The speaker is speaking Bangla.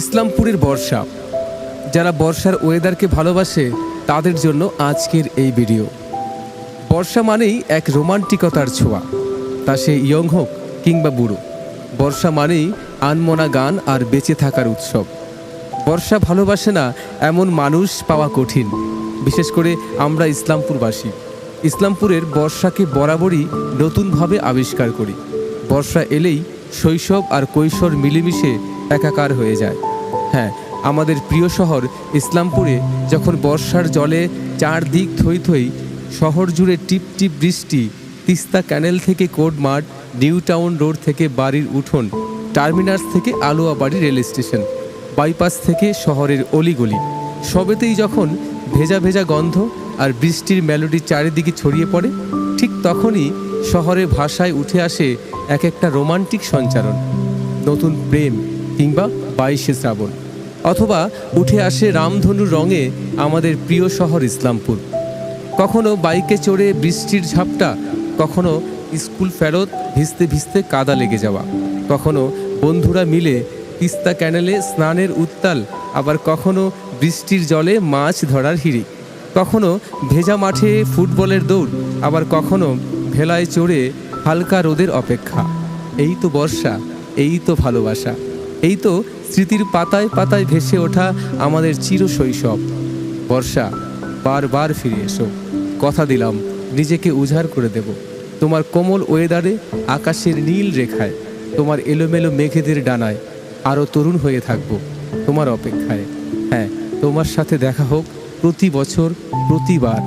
ইসলামপুরের বর্ষা। যারা বর্ষার ওয়েদারকে ভালোবাসে, তাদের জন্য আজকের এই ভিডিও। বর্ষা মানেই এক রোমান্টিকতার ছোঁয়া। তা সে ইয়ং হোক কিংবা বুড়ো, বর্ষা মানেই আনমনা গান আর বেঁচে থাকার উৎসব। বর্ষা ভালোবাসে না এমন মানুষ পাওয়া কঠিন। বিশেষ করে আমরা ইসলামপুরবাসী। ইসলামপুরের বর্ষাকে বরাবরই নতুনভাবে আবিষ্কার করি। বর্ষা এলেই শৈশব আর কৈশোর মিলেমিশে একাকার হয়ে যায়। হ্যাঁ আমাদের প্রিয় শহর ইসলামপুরে যখন বর্ষার জলে চারদিক থই থই শহর জুড়ে টিপ টিপ বৃষ্টি, তিস্তা ক্যানেল থেকে কোড মাঠ, নিউ টাউন রোড থেকে বাড়ির উঠোন, টার্মিনাস থেকে আলোয়াবাড়ি রেল স্টেশন, বাইপাস থেকে শহরের অলিগলি, সবেতেই যখন ভেজা ভেজা গন্ধ আর বৃষ্টির মেলোডি চারিদিকে ছড়িয়ে পড়ে, ঠিক তখনই শহরের ভাষায় উঠে আসে এক একটা রোমান্টিক সঞ্চারণ। নতুন প্রেম কিংবা বাইশে শ্রাবণ। অথবা উঠে আসে রামধনুর রঙে আমাদের প্রিয় শহর ইসলামপুর। কখনো বাইকে চড়ে বৃষ্টির ঝাপটা, কখনো স্কুল ফেরত ভিজতে ভিজতে কাদা লেগে যাওয়া, কখনো বন্ধুরা মিলে তিস্তা ক্যানেলে স্নানের উত্তাল, আবার কখনো বৃষ্টির জলে মাছ ধরার হিড়ি কখনো ভেজা মাঠে ফুটবলের দৌড়, আবার কখনো ভেলায় চড়ে হালকা রোদের অপেক্ষা। এই তো বর্ষা, এই তো ভালোবাসা, এই তো স্মৃতির পাতায় পাতায় ভেসে ওঠা আমাদের চির শৈশব বর্ষা, বারবার ফিরে এসো, কথা দিলাম, নিজেকে উজাড় করে দেব। তোমার কোমল ওয়েদারে, আকাশের নীল রেখায়, তোমার এলোমেলো মেঘেদের ডানায় আরও তরুণ হয়ে থাকব তোমার অপেক্ষায়। হ্যাঁ তোমার সাথে দেখা হোক প্রতি বছর, প্রতিবার।